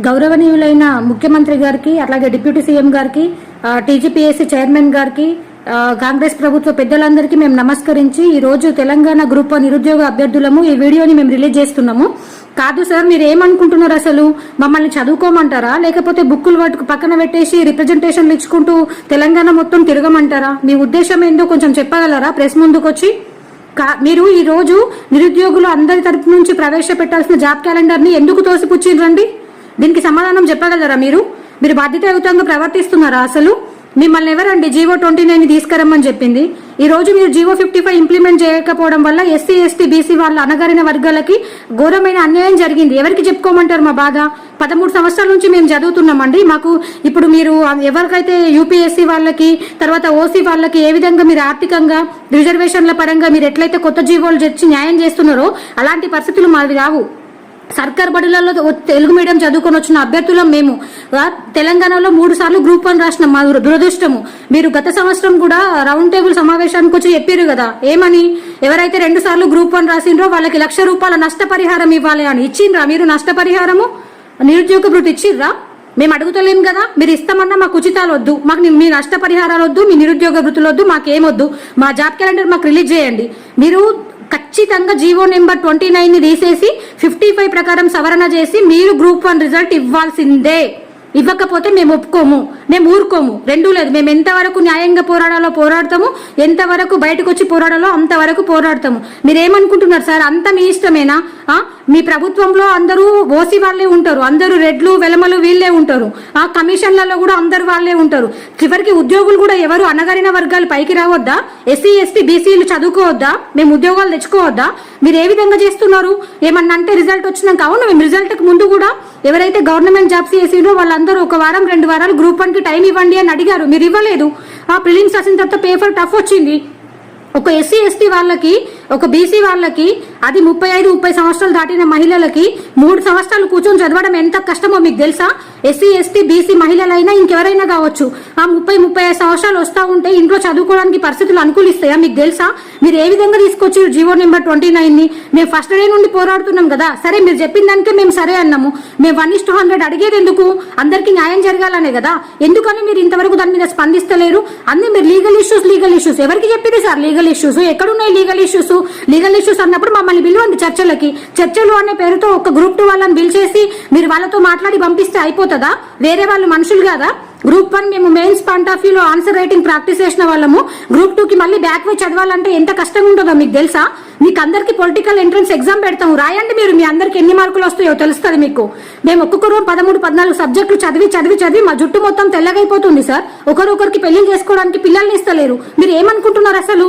గౌరవనీయులైన ముఖ్యమంత్రి గారికి అట్లాగే డిప్యూటీ సీఎం గారికి టీజీపీఎస్సీ చైర్మన్ గారికి కాంగ్రెస్ ప్రభుత్వ పెద్దలందరికీ మేము నమస్కరించి ఈ రోజు తెలంగాణ గ్రూప్ వన్ నిరుద్యోగ అభ్యర్థులము ఈ వీడియోని మేము రిలీజ్ చేస్తున్నాము. కాదు సార్ మీరు ఏమనుకుంటున్నారు అసలు? మమ్మల్ని చదువుకోమంటారా? లేకపోతే బుక్కులు వాటికి పక్కన పెట్టేసి రిప్రజెంటేషన్లు ఇచ్చుకుంటూ తెలంగాణ మొత్తం తిరగమంటారా? మీ ఉద్దేశం ఏందో కొంచెం చెప్పగలరా? ప్రెస్ ముందుకొచ్చి. కా- మీరు ఈ రోజు నిరుద్యోగులు అందరి తరపు నుంచి ప్రవేశపెట్టాల్సిన జాబ్ క్యాలెండర్ని ఎందుకు తోసిపుచ్చిండ్రండి దీనికి సమాధానం చెప్పగలరా మీరు? మీరు బాధ్యతాయుతంగా ప్రవర్తిస్తున్నారా అసలు? మిమ్మల్ని ఎవరండి జీవో ట్వంటీ నైన్ తీసుకురమ్మని చెప్పింది? ఈ రోజు మీరు జీవో ఫిఫ్టీ ఫైవ్ ఇంప్లిమెంట్ చేయకపోవడం వల్ల ఎస్సీ ఎస్టీ బీసీ వాళ్ళ అనగారిన వర్గాలకి ఘోరమైన అన్యాయం జరిగింది. ఎవరికి చెప్పుకోమంటారు మా బాధ? పదమూడు సంవత్సరాల నుంచి మేము చదువుతున్నామండి. మాకు ఇప్పుడు మీరు ఎవరికైతే యూపీఎస్సీ వాళ్ళకి తర్వాత ఓసీ వాళ్ళకి ఏ విధంగా మీరు ఆర్థికంగా రిజర్వేషన్ల పరంగా మీరు ఎట్లయితే కొత్త జీవోలు తెచ్చి న్యాయం చేస్తున్నారో అలాంటి పరిస్థితులు మావి రావు. సర్కార్ బడులలో తెలుగు మీడియం చదువుకొని వచ్చిన అభ్యర్థులం మేము. తెలంగాణలో మూడు సార్లు గ్రూప్ వన్ రాసిన మా దురదృష్టము. మీరు గత సంవత్సరం కూడా రౌండ్ టేబుల్ సమావేశానికి వచ్చి చెప్పారు కదా. ఏమని? ఎవరైతే రెండు సార్లు గ్రూప్ వన్ రాసిండ్రో వాళ్ళకి లక్ష రూపాయల నష్టపరిహారం ఇవ్వాలి అని ఇచ్చిండ్రా? మీరు నష్టపరిహారము? నిరుద్యోగ భృతి ఇచ్చిర్రా? మేము అడుగుతలేం కదా. మీరు ఇస్తామన్నా మాకు ఉచితాలు వద్దు మాకు మీ నష్టపరిహారాలు వద్దు మీ నిరుద్యోగ వృత్తులు వద్దు మాకేమొద్దు. మా జాబ్ క్యాలెండర్ మాకు రిలీజ్ చేయండి. మీరు ఖచ్చితంగా జీవో నెంబర్ ట్వంటీ నైన్ని తీసేసి ఫిఫ్టీ ఫైవ్ ప్రకారం సవరణ చేసి మీరు గ్రూప్ వన్ రిజల్ట్ ఇవ్వాల్సిందే. ఇవ్వకపోతే మేము ఒప్పుకోము. మేము ఊరుకోము. రెండూ లేదు. మేము ఎంతవరకు న్యాయంగా పోరాడాలో పోరాడతాము. ఎంతవరకు బయటకు వచ్చి పోరాడాలో అంతవరకు పోరాడతాము. మీరేమనుకుంటున్నారు సార్? అంత మీ ఇష్టమేనా? మీ ప్రభుత్వంలో అందరూ ఓసీ వాళ్ళే ఉంటారు. అందరూ రెడ్లు వెలమలు వీళ్ళే ఉంటారు. ఆ కమిషన్లలో కూడా అందరు వాళ్ళే ఉంటారు. చివరికి ఉద్యోగులు కూడా ఎవరు అనగారిన వర్గాలు పైకి రావద్దా? ఎస్సీ ఎస్టీ బీసీలు చదువుకోవద్దా? మేము ఉద్యోగాలు తెచ్చుకోవద్దా? మీరు ఏ విధంగా చేస్తున్నారు? ఏమన్నా అంటే రిజల్ట్ వచ్చినాక అవును? మేము రిజల్ట్కి ముందు కూడా ఎవరైతే గవర్నమెంట్ జాబ్స్ చేసిండో వాళ్ళందరూ ఒక వారం రెండు వారాలు గ్రూప్ వన్కి టైం ఇవ్వండి అని అడిగారు. మీరు ఇవ్వలేదు. ఆ ప్రిలిమ్స్ రాసిన తర్వాత పేపర్ టఫ్ వచ్చింది. ఒక ఎస్సీ ఎస్టీ వాళ్ళకి ఒక బీసీ వాళ్ళకి అది ముప్పై ఐదు ముప్పై సంవత్సరాలు దాటిన మహిళలకి మూడు సంవత్సరాలు కూర్చొని చదవడం ఎంత కష్టమో మీకు తెలుసా? ఎస్సీ ఎస్టీ బీసీ మహిళలైనా ఇంకెవరైనా కావచ్చు. ఆ ముప్పై ముప్పై ఐదు సంవత్సరాలు వస్తా ఉంటే ఇంట్లో చదువుకోవడానికి పరిస్థితులు అనుకూలిస్తాయా? మీకు తెలుసా? మీరు ఏ విధంగా తీసుకొచ్చి జీవో నెంబర్ ట్వంటీ నైన్ని మేము ఫస్ట్ డే నుండి పోరాడుతున్నాం కదా. సరే మీరు చెప్పిన దానికే మేము సరే అన్నాము. మేము వన్ ఇస్ టూ హండ్రెడ్ అడిగేది ఎందుకు? అందరికీ న్యాయం జరగాలనే కదా. ఎందుకని మీరు ఇంతవరకు దాని మీద స్పందిస్తలేరు? అన్ని మీరు లీగల్ ఇష్యూస్ లీగల్ ఇష్యూస్. ఎవరికి చెప్పింది సార్ లీగల్ ఇష్యూస్? ఎక్కడున్నాయి లీగల్ ఇష్యూస్? లీగల్ ఇష్యూస్ అన్నప్పుడు మమ్మల్ని పిలవండి చర్చలకి. చర్చలు అనే పేరుతో ఒక గ్రూప్ టూ వాళ్ళని పిలిచేసి మీరు వాళ్ళతో మాట్లాడి పంపిస్తే అయిపోతుందా? వేరే వాళ్ళు మనుషులు కాదా? గ్రూప్ వన్ మేము మెయిన్స్ పాయింట్ ఆఫ్ వ్యూలో ఆన్సర్ రైటింగ్ ప్రాక్టీస్ చేసిన వాళ్ళము. గ్రూప్ టూకి మళ్ళీ బ్యాక్ వే చదవాలంటే ఎంత కష్టంగా ఉంటుందో మీకు తెలుసా? మీకు అందరికీ పొలిటికల్ ఎంట్రన్స్ ఎగ్జామ్ పెడతాము. రాయండి మీరు మీ అందరికి ఎన్ని మార్కులు వస్తాయో తెలుస్తుంది మీకు. మేము ఒక్కొక్కరు పదమూడు పద్నాలుగు సబ్జెక్టులు చదివి చదివి చదివి మా జుట్టు మొత్తం తెల్లగైపోతుంది సార్. ఒకరొకరికి పెళ్ళి చేసుకోవడానికి పిల్లల్ని ఇస్తలేరు. మీరు ఏమనుకుంటున్నారు అసలు?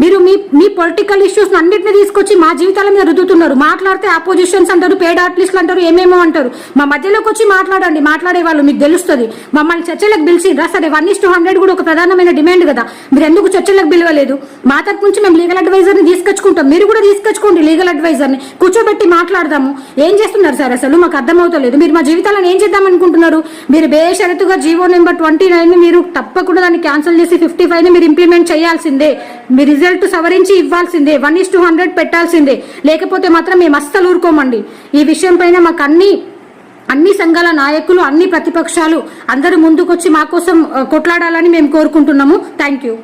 మీరు మీ మీ పొలిటికల్ ఇష్యూస్ అన్నింటినీ తీసుకొచ్చి మా జీవితాల మీద రుద్దుతున్నారు. మాట్లాడితే అపోజిషన్స్ అంటారు పేడ్ ఆర్టిస్టులు అంటారు ఏమేమో అంటారు. మా మధ్యలోకి వచ్చి మాట్లాడండి మాట్లాడే వాళ్ళు మీకు తెలుస్తుంది. మమ్మల్ని చర్చలకు పిలిచిరా సరే వన్ ఇస్ టూ హండ్రెడ్ కూడా ఒక ప్రధానమైన డిమాండ్ కదా. మీరు ఎందుకు చర్చలకు పిలవలేదు? మా తరపు నుంచి మేము లీగల్ అడ్వైజర్ని తీసుకుంటాం మీరు కూడా తీసుకొచ్చుకోండి లీగల్ అడ్వైజర్ని. కూర్చోబెట్టి మాట్లాడదాము. ఏం చేస్తున్నారు సార్ అసలు? మాకు అర్థమవుతలేదు. మీరు మా జీవితాలను ఏం చేద్దాం అనుకుంటున్నారు? మీరు బేషరతుగా జీవో నెంబర్ ట్వంటీ నైన్ మీరు తప్పకుండా దాన్ని క్యాన్సిల్ చేసి ఫిఫ్టీ ఫైవ్ మీరు ఇంప్లిమెంట్ చేయాల్సిందే. మీ రిజల్ట్ సవరించి ఇవ్వాల్సిందే. వన్ ఇస్ టూ హండ్రెడ్ పెట్టాల్సిందే. లేకపోతే మాత్రం మేము అస్సలు ఊరుకోమండి. ఈ విషయం పైన మాకు అన్ని అన్ని సంఘాల నాయకులు అన్ని ప్రతిపక్షాలు అందరూ ముందుకొచ్చి మా కోసం కొట్లాడాలని మేము కోరుకుంటున్నాము. Thank you.